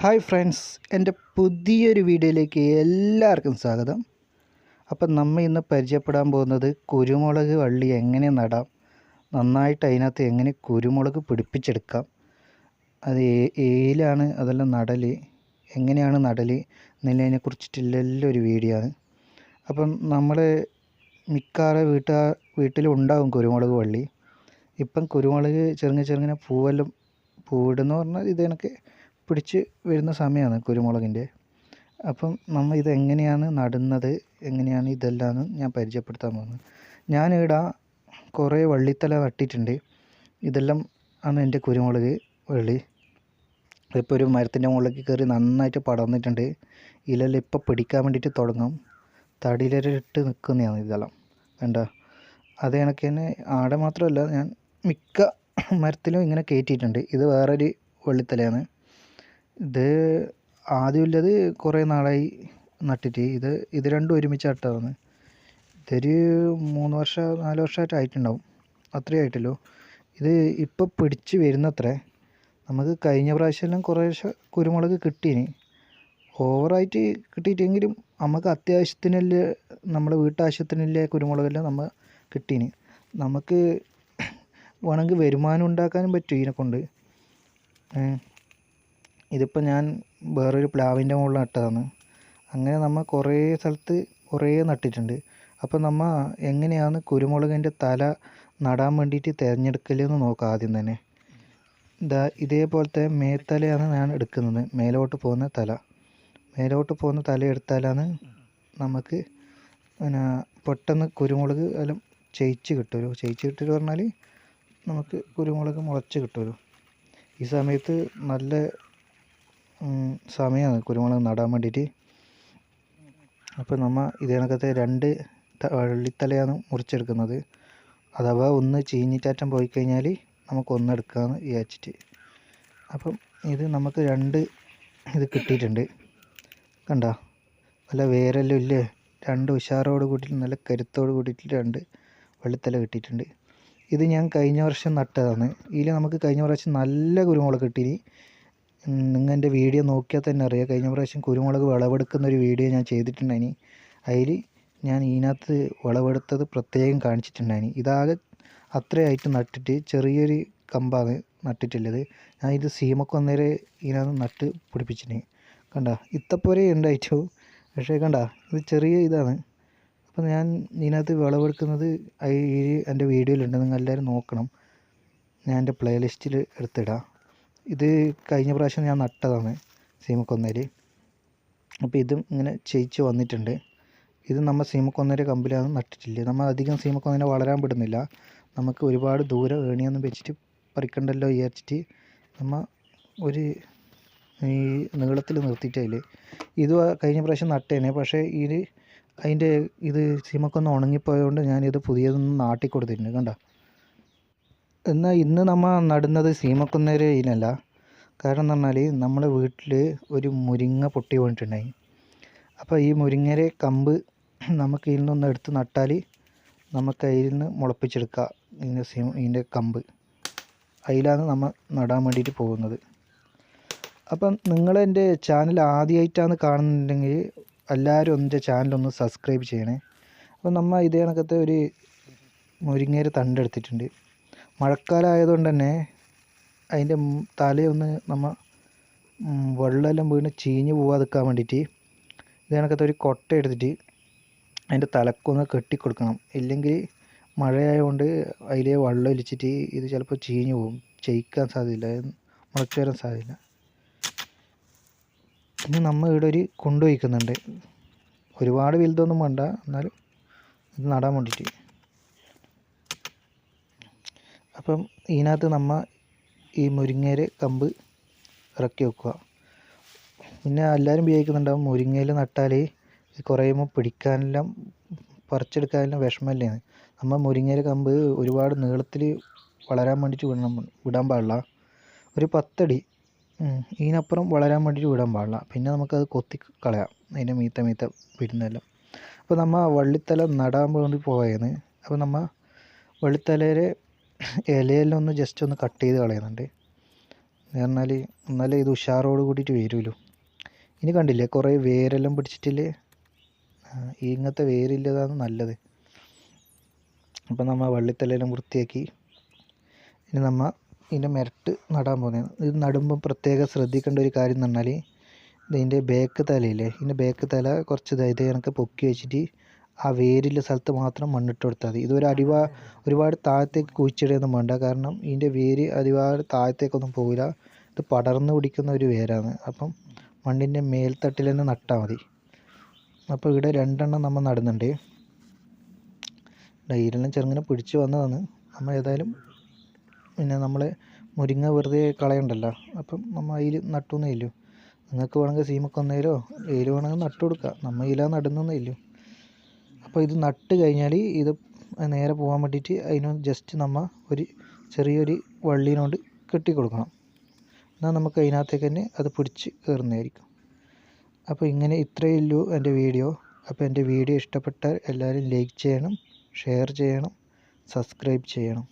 Hi friends എന്റെ പുതിയൊരു വീഡിയോയിലേക്ക് എല്ലാവർക്കും സ്വാഗതം. അപ്പം നമ്മൾ ഇന്ന് പരിചയപ്പെടാൻ പോകുന്നത് കുരുമുളക് വള്ളി എങ്ങനെ നടാം നന്നായിട്ട് അതിനകത്ത് എങ്ങനെ കുരുമുളക് പിടിപ്പിച്ചെടുക്കാം അത് ഏയിലാണ് അതെല്ലാം നടൽ എങ്ങനെയാണ് നടൽ എന്നുള്ളതിനെ കുറിച്ചിട്ടുള്ള ഒരു വീഡിയോ ആണ്. അപ്പം നമ്മൾ മിക്കാറ് വീട്ടാ വീട്ടിലും ഉണ്ടാവും കുരുമുളക് വള്ളി. ഇപ്പം കുരുമുളക് ചെറുങ്ങനെ ചെറുങ്ങനെ പൂവെല്ലാം പൂവിടുന്നു പറഞ്ഞാൽ ഇത് കണക്ക് പിടിച്ച് വരുന്ന സമയമാണ് കുരുമുളകിന്റെ. അപ്പം നമ്മൾ ഇത് എങ്ങനെയാണ് നടുന്നത് എങ്ങനെയാണ് ഇതെല്ലാം ഞാൻ പരിചയപ്പെടുത്താൻ പോകുന്നത് ഞാനിവിടെ കുറേ വള്ളിത്തല നട്ടിട്ടുണ്ട് ഇതെല്ലാം ആണ് എന്റെ കുരുമുളക് വള്ളി. ഇപ്പോൾ ഒരു മരത്തിന്റെ മുകളിലേക്ക് കയറി നന്നായിട്ട് പടർന്നിട്ടുണ്ട്. ഇലെല്ലാം ഇപ്പോൾ പിടിക്കാൻ വേണ്ടിയിട്ട് തുടങ്ങും. തടിയിലിട്ട് നിൽക്കുന്നതാണ് ഇതെല്ലാം. വേണ്ട അത് കണക്ക് തന്നെ ആടെ മാത്രമല്ല ഞാൻ മിക്ക മരത്തിലും ഇങ്ങനെ കയറ്റിയിട്ടുണ്ട് ഇത് വേറൊരു വള്ളിത്തലയാണ്. ഇത് ആദ്യമുള്ളത് കുറേ നാളായി നട്ടിട്ട്. ഇത് ഇത് രണ്ടും ഒരുമിച്ച് നട്ടതാണ്. ഇതൊരു മൂന്ന് വർഷം നാല് വർഷമായിട്ട് ആയിട്ടുണ്ടാവും. അത്രയും ആയിട്ടല്ലോ ഇത് ഇപ്പോൾ പിടിച്ച് വരുന്നത്രേ. നമുക്ക് കഴിഞ്ഞ പ്രാവശ്യമെല്ലാം കുറേശ്ശെ കുരുമുളക് കിട്ടീന്. ഓവറായിട്ട് കിട്ടിയിട്ടെങ്കിലും നമുക്ക് അത്യാവശ്യത്തിനല്ലേ നമ്മുടെ വീട്ടാവശ്യത്തിനല്ലേ കുരുമുളകെല്ലാം നമ്മൾ കിട്ടീന്. നമുക്ക് വേണമെങ്കിൽ വരുമാനം ഉണ്ടാക്കാനും പറ്റും ഇതിനെ കൊണ്ട് ഇതിപ്പോൾ ഞാൻ വേറൊരു പ്ലാവിന്റെ മുകളിൽ നട്ടതാണ്. അങ്ങനെ നമ്മൾ കുറേ സ്ഥലത്ത് കുറേ നട്ടിട്ടുണ്ട്. അപ്പോൾ നമ്മൾ എങ്ങനെയാണ് കുരുമുളകിന്റെ തല നടാൻ വേണ്ടിയിട്ട് തിരഞ്ഞെടുക്കലെന്ന് നോക്കാം ആദ്യം തന്നെ. ഇതാ ഇതേപോലത്തെ മേത്തലയാണ് ഞാൻ എടുക്കുന്നത്. മേലോട്ട് പോകുന്ന തല. മേലോട്ട് പോകുന്ന തല എടുത്താലാണ് നമുക്ക് പിന്നെ പെട്ടെന്ന് കുരുമുളക് എല്ലാം ചെയ്ച്ച് കിട്ടുമല്ലോ ചെയ്ച്ച് കിട്ടുമല്ലോ പറഞ്ഞാൽ നമുക്ക് കുരുമുളക് മുളച്ച് കിട്ടുമല്ലോ ഈ സമയത്ത് നല്ല സമയമാണ് കുരുമുളക് നടാൻ വേണ്ടിയിട്ട് അപ്പോൾ നമ്മൾ ഇതിനകത്തെ രണ്ട് വള്ളിത്തലയാണ് മുറിച്ചെടുക്കുന്നത്. അഥവാ ഒന്ന് ചീഞ്ഞിറ്റാറ്റം പോയി കഴിഞ്ഞാൽ നമുക്ക് ഒന്നെടുക്കാമെന്ന് വിചാരിച്ചിട്ട്. അപ്പം ഇത് നമുക്ക് രണ്ട് ഇത് കിട്ടിയിട്ടുണ്ട്. കണ്ട? നല്ല വേരെല്ലാം ഇല്ലേ രണ്ട് ഉഷാറോട് കൂട്ടിയിട്ട് നല്ല കരുത്തോട് കൂട്ടിയിട്ട് രണ്ട് വള്ളിത്തല കിട്ടിയിട്ടുണ്ട്. ഇത് ഞാൻ കഴിഞ്ഞ വർഷം നട്ടതാണ്. ഇതിൽ നമുക്ക് കഴിഞ്ഞ പ്രാവശ്യം നല്ല കുരുമുളക് കിട്ടി നിങ്ങൾ എന്റെ വീഡിയോ നോക്കിയാൽ തന്നെ അറിയാം. കഴിഞ്ഞ പ്രാവശ്യം കുരുമുളക് വിളവെടുക്കുന്ന ഒരു വീഡിയോ ഞാൻ ചെയ്തിട്ടുണ്ടായിനി. അതിൽ ഞാൻ ഇതിനകത്ത് വിളവെടുത്തത് പ്രത്യേകം കാണിച്ചിട്ടുണ്ടായിനി. ഇതാകെ അത്രയായിട്ട് നട്ടിട്ട് ചെറിയൊരു കമ്പാണ് നട്ടിട്ടുള്ളത്. ഞാൻ ഇത് സീമക്ക് വന്നേരെ ഇതിനകത്ത് നട്ട് പിടിപ്പിച്ചിന്. കണ്ട ഇത്തപ്പോരെ ഉണ്ടായിട്ടു? പക്ഷേ കണ്ട ഇത് ചെറിയ ഇതാണ്. അപ്പോൾ ഞാൻ ഇതിനകത്ത് വിളവെടുക്കുന്നത് ഈ എന്റെ വീഡിയോയിലുണ്ട്. നിങ്ങൾ എല്ലാവരും നോക്കണം. ഞാൻ എന്റെ പ്ലേലിസ്റ്റിൽ എടുത്തിടാം. ഇത് കഴിഞ്ഞ പ്രാവശ്യം ഞാൻ നട്ടതാണ് സീമക്കൊന്നരി. അപ്പോൾ ഇതും ഇങ്ങനെ ചെയ്യിച്ച് വന്നിട്ടുണ്ട്. ഇത് നമ്മൾ സീമക്കൊന്നരി കമ്പിലാണ് നട്ടിട്ടില്ല? നമ്മൾ അധികം സീമക്കൊന്നേനെ വളരാൻ വിടുന്നില്ല. നമുക്ക് ഒരുപാട് ദൂരം ഏണിയൊന്നും വെച്ചിട്ട് പറിക്കണ്ടല്ലോ വിചാരിച്ചിട്ട് നമ്മൾ ഒരു ഈ നീളത്തിൽ നിർത്തിയിട്ട് ഇത് കഴിഞ്ഞ പ്രാവശ്യം നട്ടേനെ. പക്ഷേ ഇത് അതിന്റെ ഇത് സീമക്കൊന്ന് ഉണങ്ങിപ്പോയതുകൊണ്ട് ഞാനിത് പുതിയതൊന്നും നാട്ടി കൊടുത്തിട്ടുണ്ട് കണ്ട? എന്നാൽ ഇന്ന് നമ്മൾ നടുന്നത് സീമക്കൊന്നേര ഇനല്ല കാരണം എന്ന് പറഞ്ഞാൽ നമ്മുടെ വീട്ടിൽ ഒരു മുരിങ്ങ പൊട്ടി വീണിട്ടുണ്ടായി. അപ്പോൾ ഈ മുരിങ്ങരെ കമ്പ് നമുക്ക് ഇതിൽ നിന്ന് എടുത്ത് നട്ടാൽ നമുക്ക് അതിൽ നിന്ന് മുളപ്പിച്ചെടുക്കാം ഇതിന്റെ സീ ഇതിന്റെ കമ്പ്. അതിലാണ് നമ്മൾ നടാൻ വേണ്ടിയിട്ട് പോകുന്നത്. അപ്പം നിങ്ങളെന്റെ ചാനൽ ആദ്യമായിട്ടാണ് കാണുന്നുണ്ടെങ്കിൽ എല്ലാവരും എന്റെ ചാനലൊന്ന് സബ്സ്ക്രൈബ് ചെയ്യണേ. അപ്പോൾ നമ്മൾ ഇതേ കണക്കത്തെ ഒരു മുരിങ്ങേര തണ്ടെടുത്തിട്ടുണ്ട് മഴക്കാലം ആയതുകൊണ്ട് തന്നെ അതിന്റെ തലയൊന്ന് നമ്മൾ വെള്ളമെല്ലാം വീണ് ചീഞ്ഞ് പോവാതിരിക്കാൻ വേണ്ടിയിട്ട് ഇത് കണക്കത്തെ ഒരു കൊട്ട എടുത്തിട്ട് അതിന്റെ തലക്കൊന്ന് കെട്ടിക്കൊടുക്കണം. ഇല്ലെങ്കിൽ മഴയായതുകൊണ്ട് അതിലെ വെള്ളം ഒലിച്ചിട്ട് ഇത് ചിലപ്പോൾ ചീഞ്ഞ് പോകും ചെയ്യിക്കാൻ സാധ്യതയില്ല. മുളച്ച് വരാൻ സാധ്യതയില്ല. ഇനി നമ്മൾ ഇവിടെ ഒരു കുണ്ട് വയ്ക്കുന്നുണ്ട്. ഒരുപാട് വലുതൊന്നും വേണ്ട. എന്നാലും ഇത് നടാൻ വേണ്ടിയിട്ട്. അപ്പം ഇതിനകത്ത് നമ്മൾ ഈ മുരിങ്ങയില കമ്പ് ഇറക്കി വെക്കുക. പിന്നെ എല്ലാവരും ഉപയോഗിക്കുന്നുണ്ടാവും മുരിങ്ങയിൽ നട്ടാൽ കുറയുമ്പോൾ പിടിക്കാനെല്ലാം പറിച്ചെടുക്കാനെല്ലാം വിഷമമല്ലേ? നമ്മൾ മുരിങ്ങയില കമ്പ് ഒരുപാട് നീളത്തിൽ വളരാൻ വേണ്ടിയിട്ട് വിടണം വിടാൻ പാടില്ല. ഒരു പത്തടി ഇതിനപ്പുറം വളരാൻ വേണ്ടിയിട്ട് വിടാൻ പാടില്ല. പിന്നെ നമുക്കത് കൊത്തി കളയാം അതിന്റെ മീത്ത മീത്ത വിരുന്നെല്ലാം. അപ്പോൾ നമ്മൾ വള്ളിത്തല നടാൻ വേണ്ടി പോയത് അപ്പോൾ നമ്മൾ വള്ളിത്തലയിലെ ഇലയെല്ലാം ഒന്ന് ജസ്റ്റ് ഒന്ന് കട്ട് ചെയ്ത് കളയുന്നുണ്ട്. എന്ന് പറഞ്ഞാൽ ഇത് ഉഷാറോട് കൂടിയിട്ട് വരുമല്ലോ. ഇനി കണ്ടില്ലേ കുറേ വേരെല്ലാം പിടിച്ചിട്ടില്ലേ? ഇങ്ങനത്തെ വേരില്ലതാണ് നല്ലത്. അപ്പം നമ്മൾ വള്ളിത്തലയെല്ലാം വൃത്തിയാക്കി. ഇനി നമ്മൾ ഇതിന്റെ മിരട്ട് നടാൻ പോകുന്നത് ഇത് നടുമ്പോൾ പ്രത്യേകം ശ്രദ്ധിക്കേണ്ട ഒരു കാര്യം എന്ന് പറഞ്ഞാൽ ഇതിന്റെ ബേക്ക് തലയില്ലേ? ഇതിന്റെ ബേക്ക് തല കുറച്ച് ഇതായത് കണക്ക് പൊക്കി വെച്ചിട്ട് ആ വേരുള്ള സ്ഥലത്ത് മാത്രം മണ്ണിട്ട് കൊടുത്താൽ മതി. ഇതൊരു അടിവാ ഒരുപാട് താഴത്തേക്ക് കുഴിച്ചിടുകയൊന്നും വേണ്ട കാരണം ഇതിന്റെ വേര് ഒരുപാട് താഴത്തേക്കൊന്നും പോകില്ല ഇത് പടർന്ന് പിടിക്കുന്ന ഒരു വേരാണ്. അപ്പം മണ്ണിന്റെ മേൽത്തട്ടിൽ തന്നെ നട്ടാൽ മതി. അപ്പോൾ ഇവിടെ രണ്ടെണ്ണം നമ്മൾ നടുന്നുണ്ട്. ഡൈരെല്ലാം ചെറുങ്ങനെ പിടിച്ച് വന്നതാണ്. നമ്മൾ ഏതായാലും പിന്നെ നമ്മൾ മുരിങ്ങ വെറുതെ കളയണ്ടല്ലോ. അപ്പം നമ്മൾ അതിൽ നട്ടുന്നേ ഇല്ലു നിങ്ങൾക്ക് വേണമെങ്കിൽ സീമക്കൊന്നേലോ ഏലു വേണമെങ്കിൽ നട്ടു കൊടുക്കുക നമ്മൾ ഇല നടുന്നേ ഇല്ലു അപ്പോൾ ഇത് നട്ട് കഴിഞ്ഞാൽ ഇത് നേരെ പോകാൻ വേണ്ടിയിട്ട് അതിന് ജസ്റ്റ് നമ്മൾ ഒരു ചെറിയൊരു വള്ളീനോണ്ട് കെട്ടി കൊടുക്കണം എന്നാൽ നമുക്ക് അതിനകത്തേക്ക് തന്നെ അത് പിടിച്ച് കയറുന്നതായിരിക്കും അപ്പോൾ ഇങ്ങനെ ഇത്രയേ ഉള്ളൂ എന്റെ വീഡിയോ. അപ്പോൾ എന്റെ വീഡിയോ ഇഷ്ടപ്പെട്ടാൽ എല്ലാവരും ലൈക്ക് ചെയ്യണം ഷെയർ ചെയ്യണം സബ്സ്ക്രൈബ് ചെയ്യണം.